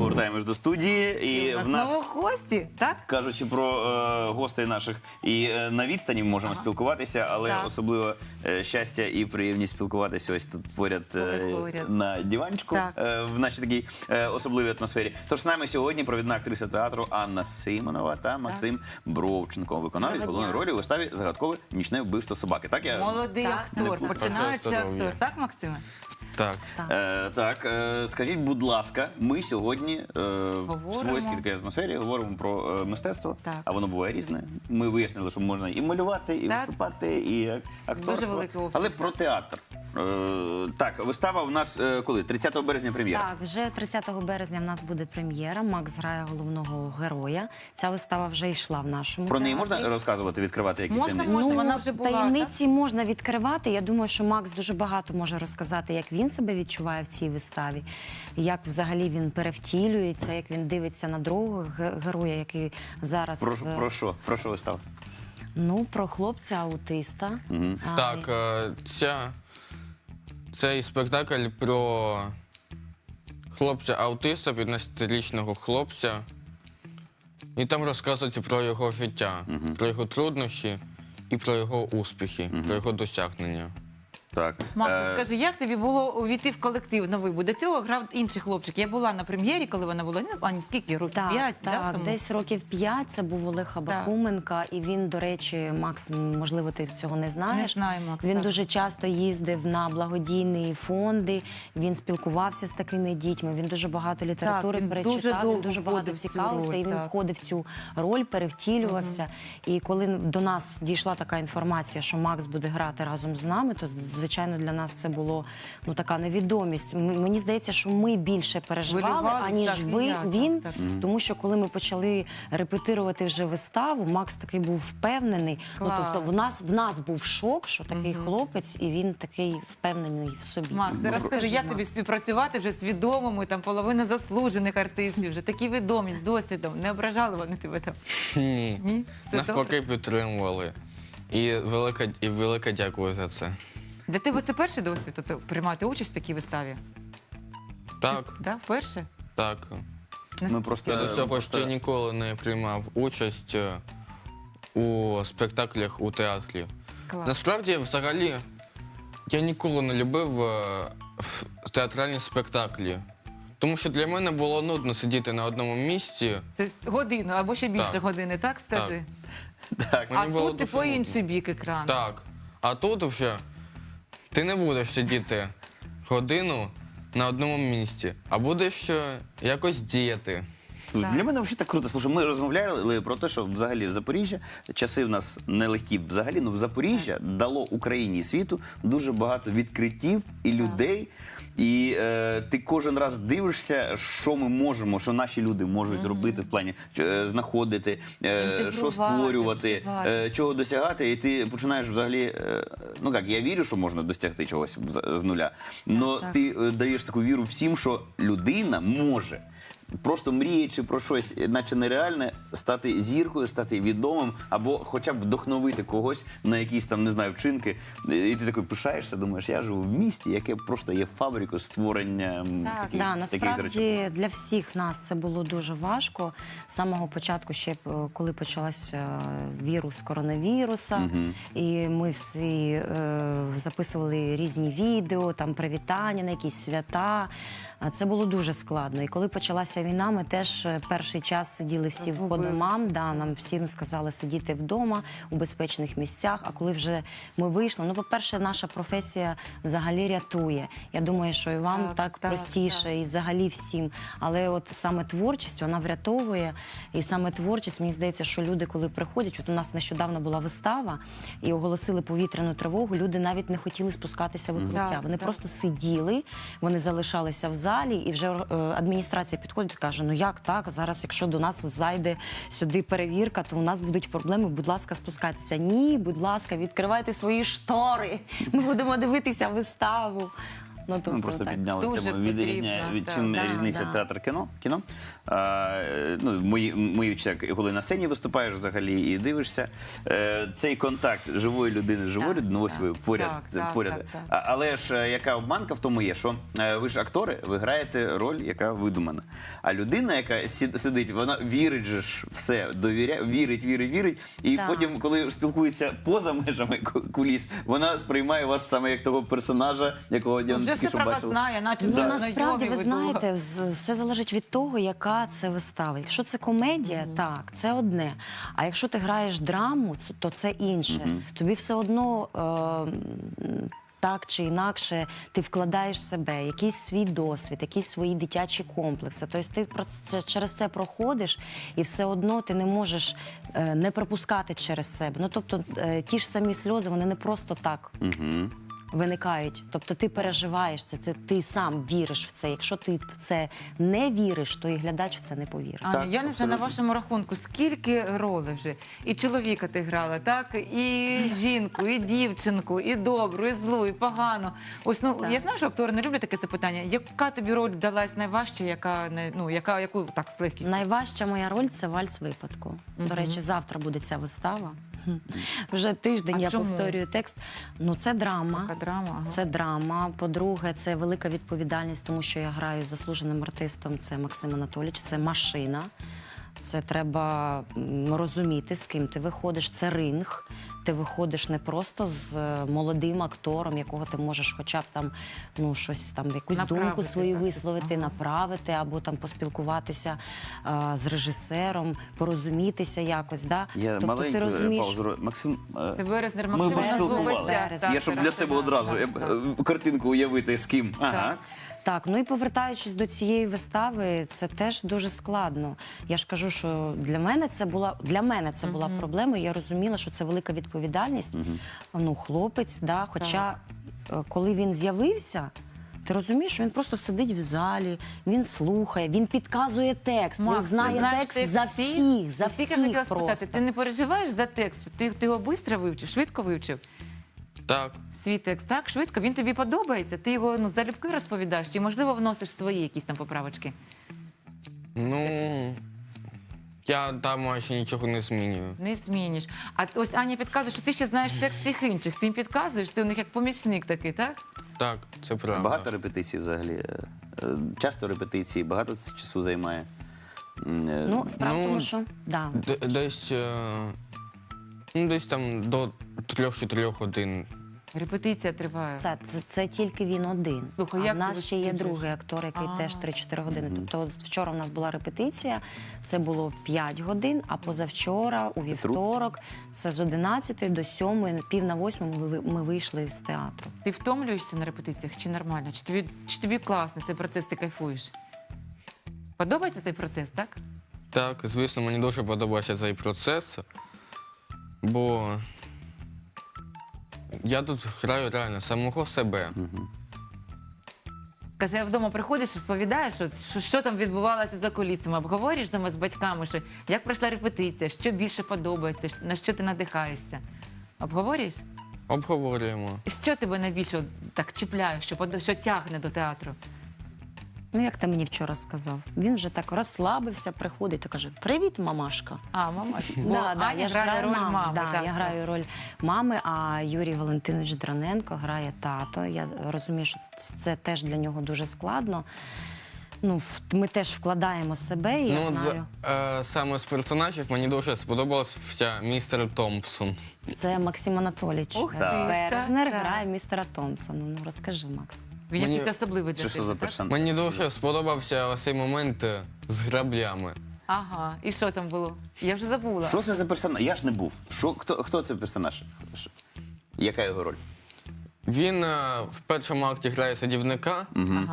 повертаємось до студії, і, І в нас. знову гості, так? Кажучи про е, гостей наших, і е, на відстані ми можемо Ага. спілкуватися, але Так. особливо е, щастя і приємність спілкуватися ось тут поряд, е, поряд. на диванчику Так. е, в нашій такій е, особливій атмосфері. Тож з нами сьогодні провідна актриса театру Анна Симонова та Максим Бровченко, виконавець Доброго головної дня. ролі у виставі Загадкове нічне вбивство собаки. Так я Молодий Так. актор, Не починаючий актор. Так, Максиме? Так. Е, так, е, скажіть, будь ласка, ми сьогодні е, в Говоримо. свойській такій атмосфері говоримо про е, мистецтво, Так. а воно буває різне. Ми вияснили, що можна і малювати, і Так. виступати, і е, акторство. Дуже великий обсяг, Але про театр. Е, так, вистава у нас е, коли? 30 березня прем'єра. Так, вже 30 березня в нас буде прем'єра. Макс грає головного героя. Ця вистава вже йшла в нашому Про неї театрі. можна розказувати, відкривати якісь Можна, таємниці? можна. Ну, вона вже була, таємниці можна відкривати. Я думаю, що Макс дуже багато може розказати, як він себе відчуває в цій виставі, як взагалі він перевтілюється, як він дивиться на другого ге- героя, який зараз Про, е, про що? Про що вистава? ну про хлопця аутиста. А, Так, е, ця, цей спектакль про хлопця-аутиста, 15-річного хлопця. І там розказується про його життя, про його труднощі і про його успіхи, про його досягнення. Так. Макс, Е, скажи, як тобі було увійти в колектив новий? Бо до цього грав інший хлопчик. Я була на прем'єрі, коли вона була, ну, ані скільки, років Так, 5, так, тому? десь років п'ять. Це був Олег Абакуменка, і він, до речі, Макс, можливо, ти цього не знаєш. Не знаю, Макс, Він так. дуже часто їздив на благодійні фонди. Він спілкувався з такими дітьми. Він дуже багато літератури він перечитав. дуже він довго дуже багато входив в цю цікавився, роль, і він так. входив в цю роль, перевтілювався. І коли до нас дійшла така інформація, що Макс буде грати разом з нами, то звичайно для нас це було ну така невідомість. М- Мені здається, що ми більше переживали, Хвилювались, аніж так, і ви я, так, він. так. Тому що коли ми почали репетирувати вже виставу, Макс такий був впевнений. Ну Клас. тобто в нас в нас був шок, що такий хлопець, і він такий впевнений в собі. Макс, зараз скажи, як тобі співпрацювати вже з відомими, там половина заслужених артистів, вже такі відомі з досвідом. Не ображали вони тебе там? Ні. Ні? Все добре? Навпаки, підтримували. І велика, і велика дякую за це. Для тебе це перший досвід от, приймати участь в такій виставі? Так, Да, вперше? так. Ми просто, Я до цього просто- ще ніколи не приймав участь е, у спектаклях у театрі. Клас. Насправді, взагалі, я ніколи не любив е, ф- театральні спектаклі. Тому що для мене було нудно сидіти на одному місці. Це годину або ще більше Так. години, так скажи? Так. А Мені було тут ти дуже по нудно. інший бік екрану. Так. А тут вже ти не будеш сидіти годину на одному місці, а будеш е, якось діяти. Для мене взагалі так круто. Слушай, ми розмовляли про те, що взагалі Запоріжжя, часи в нас нелегкі взагалі, ну в Запоріжжя дало Україні і світу дуже багато відкриттів і людей. І е, ти кожен раз дивишся, що ми можемо, що наші люди можуть робити в плані е, знаходити, е, що створювати, е, чого досягати, і ти починаєш взагалі. е, ну як я вірю, що можна досягти чогось з, з нуля. але ти е, даєш таку віру всім, що людина може. Просто мріючи про щось, наче нереальне, стати зіркою, стати відомим, або хоча б вдохновити когось на якісь там не знаю вчинки. І ти такий пишаєшся, думаєш, я живу в місті, яке просто є фабрикою створення Так, таких, Да, таких речей. насправді для всіх нас це було дуже важко. З самого початку, ще е, коли почалася вірус коронавіруса, і ми всі е, записували різні відео, там привітання на якісь свята. Це було дуже складно. І коли почалася війна, ми теж е, перший час сиділи всі по домам. Да, нам всім сказали сидіти вдома у безпечних місцях. А коли вже ми вийшли, ну по-перше, наша професія взагалі рятує. Я думаю, що і вам Так, так, так, простіше, так. і взагалі всім. Але от саме творчість вона врятовує. І саме творчість, мені здається, що люди, коли приходять, от у нас нещодавно була вистава і оголосили повітряну тривогу. Люди навіть не хотіли спускатися в укриття. Вони так. просто сиділи, вони залишалися в залі, і вже е, адміністрація підходить і каже: Ну як так? Зараз, якщо до нас зайде сюди перевірка, то у нас будуть проблеми. Будь ласка, спускайтеся. Ні, будь ласка, відкривайте свої штори. Ми будемо дивитися виставу. Ну, тобто, Ми просто так. підняли Дуже тему. Відрізняє потрібно, від так. чим Да, різниця да. театр кіно. кіно. А, ну, мої, мої відчуття, коли на сцені виступаєш взагалі і дивишся, е, цей контакт живої людини з живою людиною, ось так. ви поряд. Так, це так, поряд. так, так. А, але ж е, яка обманка в тому є, що е, ви ж актори, ви граєте роль, яка видумана. А людина, яка сі- сидить, вона вірить же ж все, довіряє, вірить, вірить, вірить. І Так. потім, коли спілкується поза межами ку- куліс, вона сприймає вас саме як того персонажа, якого Вже тільки все що про вас бачила. знає, наче Ну, вже насправді, ви знаєте, з- все залежить від того, яка це вистава. Якщо це комедія, так, це одне. А якщо ти граєш драму, ц- то це інше. Тобі все одно. Е- м, так чи інакше, ти вкладаєш себе, якийсь свій досвід, якісь свої дитячі комплекси. Тобто ти про це через це проходиш, і все одно ти не можеш е, не пропускати через себе. Ну тобто е, ті ж самі сльози, вони не просто так Мгм. Виникають. Тобто ти переживаєш це, ти, ти сам віриш в це. Якщо ти в це не віриш, то і глядач в це не повірить. Аня, я не знаю на вашому рахунку, скільки ролей вже. І чоловіка ти грала, так? І жінку, і дівчинку, і добру, і злу, і погану. Ось ну Так. я знаю, що актори не люблять таке запитання. Яка тобі роль далась найважча, яка не ну яка яку так з легкістю? Найважча моя роль це вальс випадку. До речі, завтра буде ця вистава. Вже тиждень А я чому? повторюю текст. Ну це драма. Така драма. Ага. Це драма. По-друге, це велика відповідальність, тому що я граю з заслуженим артистом. Це Максим Анатолійович, це машина. Це треба м, розуміти, з ким ти виходиш. Це ринг. Ти виходиш не просто з е, молодим актором, якого ти можеш, хоча б там ну щось там, якусь Направити, думку свою так, висловити, ага. направити, або там поспілкуватися е, з режисером, порозумітися якось. Да? Я тобто маленьку ти розумієш, паузу. Максим, е, Це Березнер Ми Максим у нас у гостях. Я щоб для себе одразу я, так. е, картинку уявити з ким. Ага. Так. Так, ну і повертаючись до цієї вистави, це теж дуже складно. Я ж кажу, що для мене це була для мене це була проблема. Я розуміла, що це велика відповідальність. Ну, хлопець, да. Хоча е, коли він з'явився. Ти розумієш, що він просто сидить в залі, він слухає, він підказує текст, Макс, він ти знає знаєш текст за всіх, за Я всіх хотіла просто. спитати, ти не переживаєш за текст? Ти, ти його швидко вивчив, швидко вивчив? Так. Свій текст так швидко, він тобі подобається. Ти його ну залюбки розповідаєш, чи можливо вносиш свої якісь там поправочки? Ну я там майже нічого не змінюю. Не зміниш. А ось Аня підказує, що ти ще знаєш текст всіх інших. Ти їм підказуєш, ти у них як помічник такий, так? Так, це правда. Багато репетицій взагалі. е, е, Часто репетиції, багато це часу займає. М, е, Ну, справа в Ну, тому, що да. Д- десь, е, ну, десь там до трьох-чотирьох годин. Репетиція триває. Це, це, це тільки він один. Слухай, а як в ти нас ще є другий актор, який А. теж 3-4 години. Тобто от вчора в нас була репетиція, це було 5 годин, а позавчора, у вівторок, це з 11 до 7, пів на 8 ми, ви- ми вийшли з театру. Ти втомлюєшся на репетиціях чи нормально? Чи тобі, чи тобі класно цей процес, ти кайфуєш? Подобається цей процес, так? Так, звісно, мені дуже подобається цей процес, бо я тут граю реально самого себе. Каже, я вдома приходиш, розповідаєш, що, що, що там відбувалося за кулісами, обговорюєш дома з батьками, що як пройшла репетиція, що більше подобається, на що ти надихаєшся. Обговорюєш? Обговорюємо. І Що тебе найбільше от так чіпляє, що, подо- що тягне до театру? Ну, як ти мені вчора сказав, він вже так розслабився, приходить і каже: Привіт, мамашка. А, мама. Бо Да, да, Аня я ж грає граю роль маму. мами. да, так, я граю роль мами, а Юрій Валентинович Драненко грає тато. Я розумію, що це теж для нього дуже складно. Ну, в- ми теж вкладаємо себе, і я ну, от знаю. за- е, саме з персонажів мені дуже сподобався містер Томпсон. Це Максим Анатолійович Ух ти, Берзнер так. грає містера Томпсона. Ну розкажи, Макс. Він Мені- якийсь особливий для Що, що тебе, за так? персонаж? Мені дуже сподобався ось цей момент е, з граблями. Ага, і що там було? Я вже забула. Що це за персонаж? Я ж не був. Що, хто, хто це персонаж? Що- Яка його роль? Він е, в першому акті грає садівника,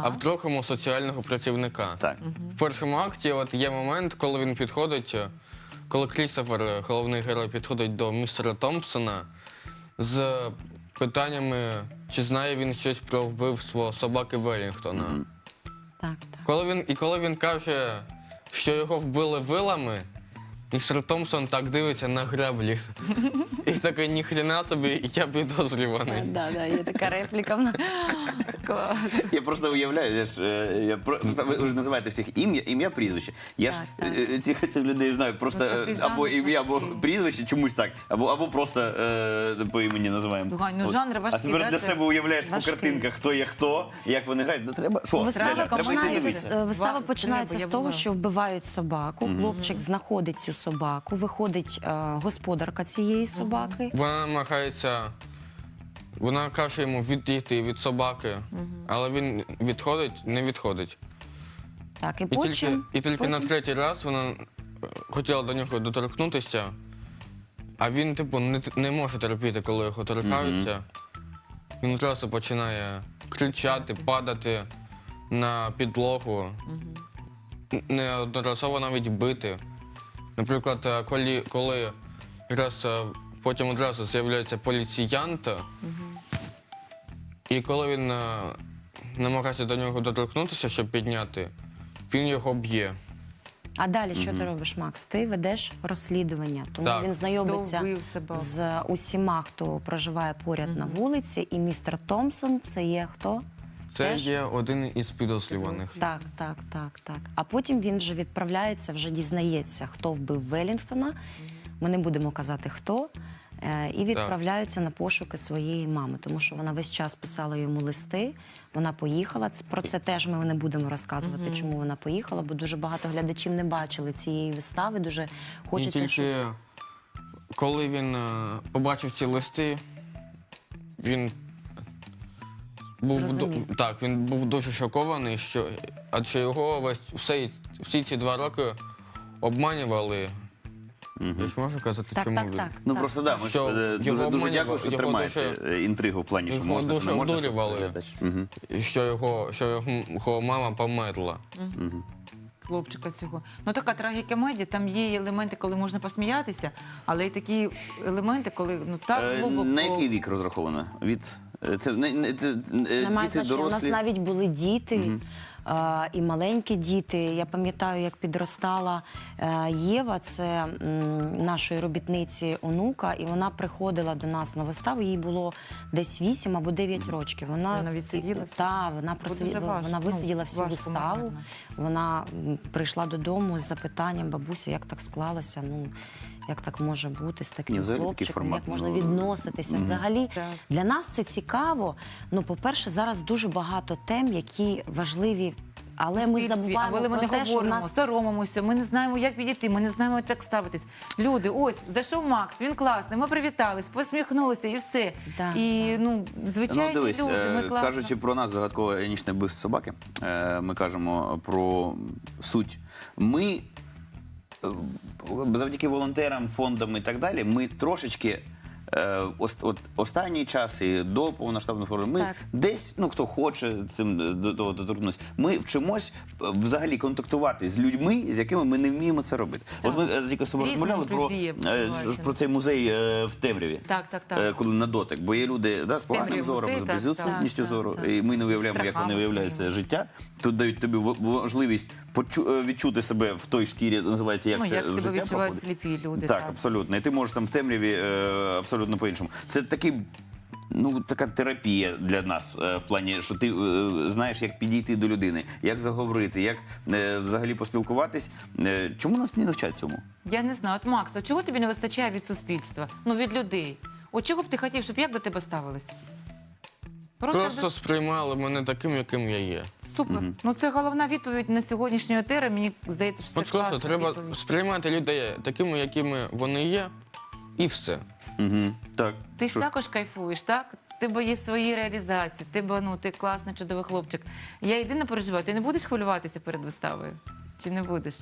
а в другому соціального працівника. Так. В першому акті от є момент, коли він підходить, е, коли Крістофер, е, головний герой, підходить до містера Томпсона з питаннями, чи знає він щось про вбивство собаки Велінгтона. Так, так. Коли він, і коли він каже, що його вбили вилами, містер Томпсон так дивиться на греблі. І такий ніхрена собі, я підозрюваний. Да, да, є така репліка. в нас. Я просто уявляю, я ж, е, я про- ви ви ж називаєте всіх ім'я, ім'я, прізвище. Я ж Так, так. е, цих, цих людей знаю просто Ну, е, або ім'я, або важкий. прізвище, чомусь так, або, або просто е, по імені називаємо. Слухай, ну, От. жанр А важкий, тепер да, для це себе уявляєш важкий. по картинках, хто є хто, як вони грають. Ну, треба, що? Вистава Неля, треба йти починається, дивитися. з- е, вистава Ва- починається треба, з я того, була. що вбивають собаку. Хлопчик знаходить цю собаку, виходить е, господарка цієї собаки. Вона намагається. Вона каже йому відійти від собаки, але він відходить, не відходить. Так, і І потім, тільки, і тільки на третій раз вона е, хотіла до нього доторкнутися, а він, типу, не, не може терпіти, коли його торкаються. Він одразу починає кричати, падати на підлогу, неодноразово навіть бити. Наприклад, е, коли, коли якраз е, потім одразу з'являється поліціянт, і коли він е, намагається до нього доторкнутися, щоб підняти, він його б'є. А далі що ти робиш, Макс? Ти ведеш розслідування, тому Так. він знайомиться з усіма, хто проживає поряд на вулиці, і містер Томпсон це є хто? Це Теж? є один із підозрюваних. Так, так, так, так. А потім він вже відправляється, вже дізнається, хто вбив Велінгтона. Ми не будемо казати хто. е, І відправляються на пошуки своєї мами, тому що вона весь час писала йому листи. Вона поїхала. Про це теж ми не будемо розказувати, чому вона поїхала, бо дуже багато глядачів не бачили цієї вистави. Дуже І хочеться, тільки щоб коли він е, побачив ці листи, він був Зрозумів. так, він був дуже шокований, що адже його весь все, всі ці два роки обманювали. Я ж можу казати, так, чому так, він? так. Ну так. просто да, ми Що ж, е, його дуже, дуже обманювали, дякую, що його тримаєте дуже- е, інтригу в плані, що його можна, що дуже не можна. що обдурювали. Мгм. І Що його, що його, його мама померла. хлопчика цього. Ну така трагікомедія, там є елементи, коли можна посміятися, але й такі елементи, коли ну так Е, глибоко. На який вік розраховано? Від це не, не, це, е, Немає діти значення. У нас дорослі. навіть були діти. а, І маленькі діти. Я пам'ятаю, як підростала е, Єва, це м, нашої робітниці онука, і вона приходила до нас на виставу. Їй було десь 8 або 9 років. Вона Вона відсиділа всю? Так, вона просиділа, важко. вона Ну, висиділа всю важко, виставу. мабуть. Вона м, прийшла додому з запитанням бабуся, як так склалося. Ну як так може бути з таким Ні, взагалі такий хлопчиком, формат, як можна ну, відноситися? Взагалі Так. для нас це цікаво. Ну, по-перше, зараз дуже багато тем, які важливі. Але ми суспільстві, забуваємо але ми про не те, що в говоримо, нас соромимося, ми не знаємо, як підійти, ми не знаємо, як так ставитись. Люди, ось зайшов Макс, він класний. Ми привітались, посміхнулися і все. І ну, звичайні ну, дивись, люди, е, ми класно. кажучи про нас загадкове нічне вбивство собаки, е, ми кажемо про суть. Ми е, завдяки волонтерам, фондам і так далі, ми трошечки. е, ос- От останній час і до повноштабного форуму ми Так. десь, ну хто хоче цим е, до того доторкнутися, ми вчимось е, взагалі контактувати з людьми, з якими ми не вміємо це робити. От ми тільки собою розмовляли про, про цей музей в темряві. Так, так, так. Коли на дотик, бо є люди да, з поганим Темряві зором, музей, з так, безвідсутністю так, зору, так. і ми не уявляємо, як вони виявляють це життя. Тут дають тобі можливість відчути себе в той шкірі, називається як ну, це як себе життя відчувають проходить. сліпі люди. Так, абсолютно. І ти можеш там в темряві е, абсолютно по-іншому. Це такий. Ну, така терапія для нас е, в плані, що ти е, знаєш, як підійти до людини, як заговорити, як е, взагалі поспілкуватись. Е, чому нас не навчать цьому? Я не знаю, от Макс, а чого тобі не вистачає від суспільства? Ну, від людей. От чого б ти хотів, щоб як до тебе ставились? Просто, Просто сприймали мене таким, яким я є. Супер. Ну це головна відповідь на сьогоднішню етери. Мені здається, що це От класна треба відповідь. сприймати людей такими, якими вони є, і все. Угу. Так. Ти ж Що? також кайфуєш, так? В Тебе є свої реалізації, в тебе ну ти класний, чудовий хлопчик. Я єдине переживаю, ти не будеш хвилюватися перед виставою? Чи не будеш?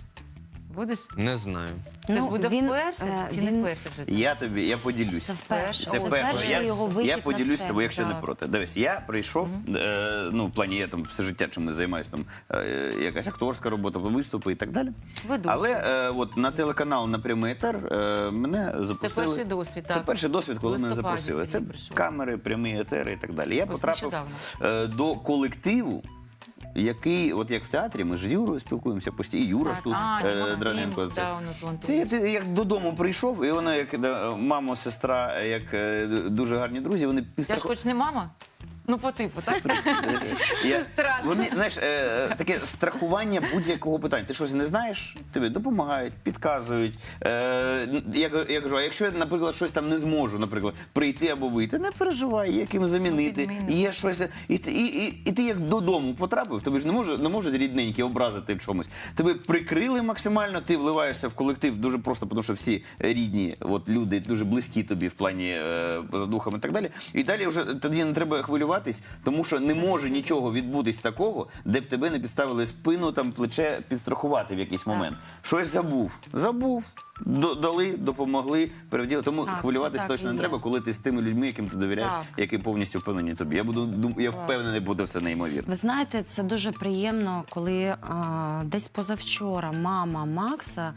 Будеш? Не знаю. Це ж Ну, буде він, вперше е, чи не він- вперше вже? Я тобі, я поділюсь. це вперше. Це перше. перший Я, його вихід я на поділюсь з сцену. тобою, якщо не Так. проти. Дивись, я прийшов, е, ну, в плані я там все життя чим займаюся, там е, якась акторська робота, виступи і так далі. Ведучий. Але е, от на телеканал на прямий етер е, мене запросили. перший досвід, Це так. перший досвід, коли мене листопаді запросили. Це прийшов. камери, прямі етери і так далі. Я Ось потрапив нещодавно. е, до колективу. Який, от як в театрі, ми ж з Юрою спілкуємося постійно, і Юра Так, тут е, Драненко. Це, да, у нас вон це я тут. ти- як додому прийшов, і вона, як да, мамо, сестра, як е, дуже гарні друзі, вони Я ж хоч не мама? Ну, по типу, так? Я, Сестра. вони, знаєш, е, таке страхування будь-якого питання. Ти щось не знаєш, тобі допомагають, підказують. Е, я, ка- я кажу, а якщо я, наприклад, щось там не зможу, наприклад, прийти або вийти, не переживай, є ким замінити. підмінимо. Є щось. І, ти- і, і, і ти як додому потрапив, тобі ж не може не можуть рідненькі образити в чомусь. Тебе прикрили максимально, ти вливаєшся в колектив дуже просто, тому що всі рідні, от люди дуже близькі тобі в плані е, за духом і так далі. І далі вже тоді не треба хвилюватись, тому що не може нічого відбутись такого, де б тебе не підставили спину, там плече підстрахувати в якийсь момент. Щось забув. Забув. Дали, допомогли, перевділи. Тому Так, це хвилюватись так точно і не є. треба, коли ти з тими людьми, яким ти довіряєш, Так. які повністю впевнені тобі. Я буду дум- я впевнений, буде все неймовірно. Ви знаєте, це дуже приємно, коли а, десь позавчора мама Макса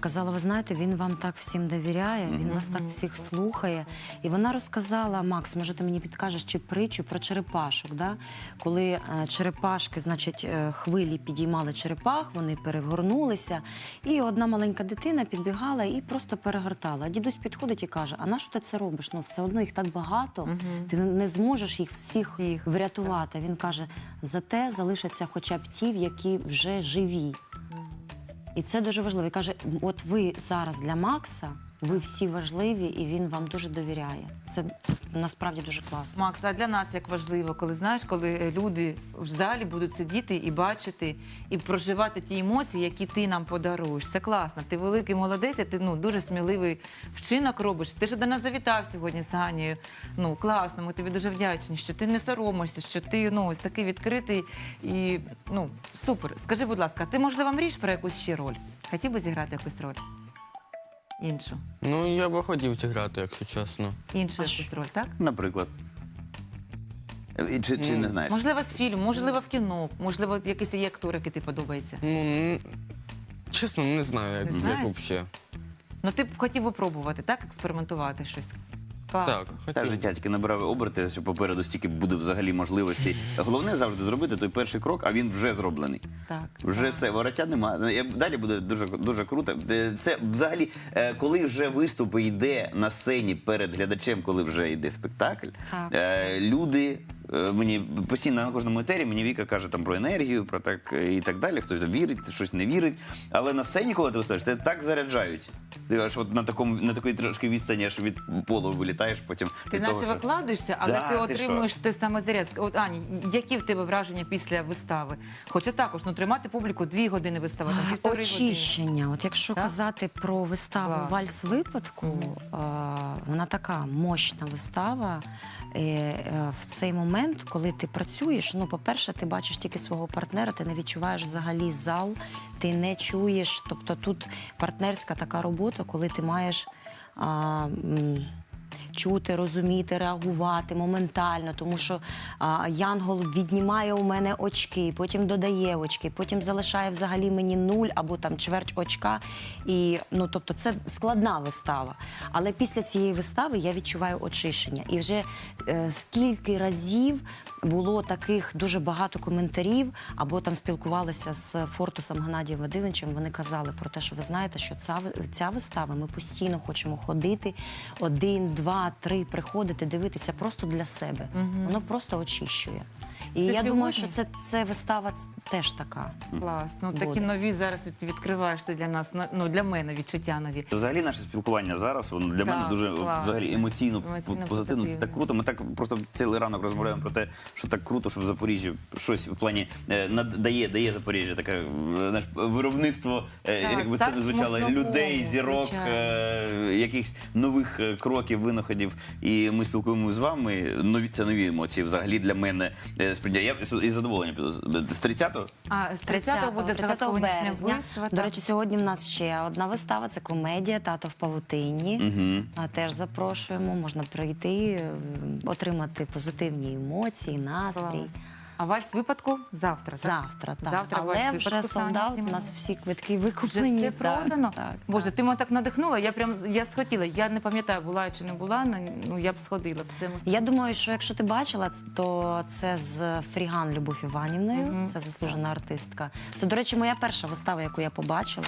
казала: ви знаєте, він вам так всім довіряє, він вас так всіх слухає. І вона розказала: Макс, може, ти мені підкажеш чи притчу про черепашок? Да? Коли е, черепашки, значить, е, хвилі підіймали черепах, вони перегорнулися, і одна маленька дитина підбігала і просто перегортала. А дідусь підходить і каже: А на що ти це робиш? Ну все одно їх так багато, ти не зможеш їх всіх Всіх. врятувати. Він каже: зате залишаться хоча б ті, які вже живі. І це дуже важливо. І каже: от ви зараз для Макса, ви всі важливі, і він вам дуже довіряє. Це, це насправді дуже класно. Макс, а для нас як важливо, коли знаєш, коли люди в залі будуть сидіти і бачити, і проживати ті емоції, які ти нам подаруєш. Це класно. Ти великий молодець, і ти ну дуже сміливий вчинок робиш. Ти що до нас завітав сьогодні з Ганією. Ну класно, ми тобі дуже вдячні, що ти не соромишся, що ти ну ось такий відкритий і ну супер. Скажи, будь ласка, ти можливо мрієш про якусь ще роль? Хотів би зіграти якусь роль? Іншу. Ну, я би хотів зіграти, якщо чесно. Іншу А якусь роль, так? Наприклад. І Чи, чи не знаєш? Можливо, з фільму, можливо, в кіно, можливо, якийсь є актор, який тобі подобається. Ну, н- чесно, не знаю, як, Не як знаєш? взагалі. Ну, ти б хотів випробувати, так? Експериментувати щось. Клас. Так, Та хотів. життя тільки набирає оберти, що попереду стільки буде взагалі можливостей. Головне завжди зробити той перший крок, а він вже зроблений. Так. Вже все, вороття немає. Далі буде дуже дуже круто. Е, Це взагалі, е, коли вже виступ йде на сцені перед глядачем, коли вже йде спектакль, Так. е, люди. Е, Мені постійно на кожному етері мені Віка каже там про енергію, про так е, і так далі. Хтось вірить, щось не вірить. Але на сцені, коли ти виступаєш, тебе так заряджають. Ти аж от на такому на такій трошки відстані аж від полу вилітаєш потім. Ти від наче що- викладаєшся, але Да, ти ти отримуєш той самий заряд. От Ані, які в тебе враження після вистави? Хоча також ну тримати публіку дві години вистави, там півтори години. Очищення. От якщо Так? казати про виставу Клас. Вальс випадку, е, вона така мощна вистава. Е, е, В цей момент, коли ти працюєш, ну, по-перше, ти бачиш тільки свого партнера, ти не відчуваєш взагалі зал, ти не чуєш. Тобто тут партнерська така робота, коли ти маєш. А, Чути, розуміти, реагувати моментально, тому що а, Янгол віднімає у мене очки, потім додає очки, потім залишає взагалі мені нуль або там чверть очка. І ну тобто це складна вистава. Але після цієї вистави я відчуваю очищення. І вже е, скільки разів було таких дуже багато коментарів, або там спілкувалися з Фортусом Геннадієм Вадимовичем. Вони казали про те, що ви знаєте, що ця, ця вистава ми постійно хочемо ходити один, два, три, приходити, дивитися просто для себе. Воно просто очищує. І Це я думаю, що це, це вистава теж така. Клас. Ну такі Буде. нові зараз від- відкриваєш ти для нас. ну, Ну для мене відчуття нові. Взагалі наше спілкування зараз воно для Так, мене дуже взагалі емоційно, Емоційно позитивно. Це так круто. Ми так просто цілий ранок розмовляємо про те, що так круто, що в Запоріжжі щось в плані е, над- дає, дає Запоріжжя таке е, знаєш, виробництво, е, Так, якби це старт не звучало, людей, зірок, звичайно. е, якихось нових е, кроків, винаходів. І ми спілкуємося з вами. Нові це нові емоції. Взагалі для мене е, сприйняття. Я із задоволенням піду. з 30-го. А з 30-го буде 30 загадковане березня. вбивство. До так. речі, сьогодні в нас ще одна вистава. Це комедія Тато в павутині. А теж запрошуємо. Можна прийти, е, отримати позитивні емоції, настрій. Клас. А вальс випадку завтра. так? Завтра, так. Завтра Але вальс вже випадку Саня солдат, у нас всі квитки Вже викуплені. все так, продано? Так, Боже, ти мене так надихнула. Я прям я схотіла. Я не пам'ятаю, була я чи не була. Ну я б сходила. Все Я думаю, що якщо ти бачила, то це з Фріган Любов Іванівною, Мгм. це заслужена артистка. Це, до речі, моя перша вистава, яку я побачила.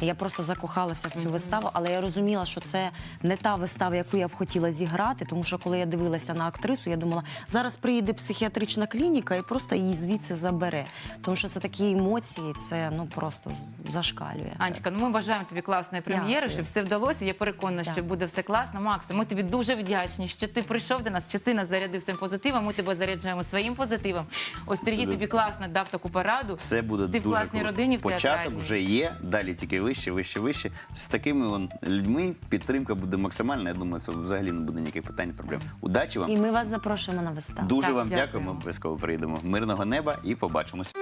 Я просто закохалася в цю виставу, але я розуміла, що це не та вистава, яку я б хотіла зіграти, тому що коли я дивилася на актрису, я думала, зараз приїде психіатрична клініка і просто її звідси забере. Тому що це такі емоції, це ну просто зашкалює. Анечка, ну ми бажаємо тобі класної прем'єри, Дякую. щоб все вдалося. Я переконана, що Дякую. буде все класно. Макс, ми тобі дуже вдячні, що ти прийшов до нас, що ти нас зарядив своїм позитивом. Ми тебе заряджаємо своїм позитивом. Ось Сергій тобі класно дав таку пораду. Все буде Ти в дуже класній круто. родині в Початок театральній. вже є, далі тільки вище, вище, вище. З такими он людьми підтримка буде максимальна. Я думаю, це взагалі не буде ніяких питань, проблем. Удачі вам. І ми вас запрошуємо на виставу. Дуже Так, вам дякую. дякуємо. Обов'язково приїдемо. Мирного неба і побачимось.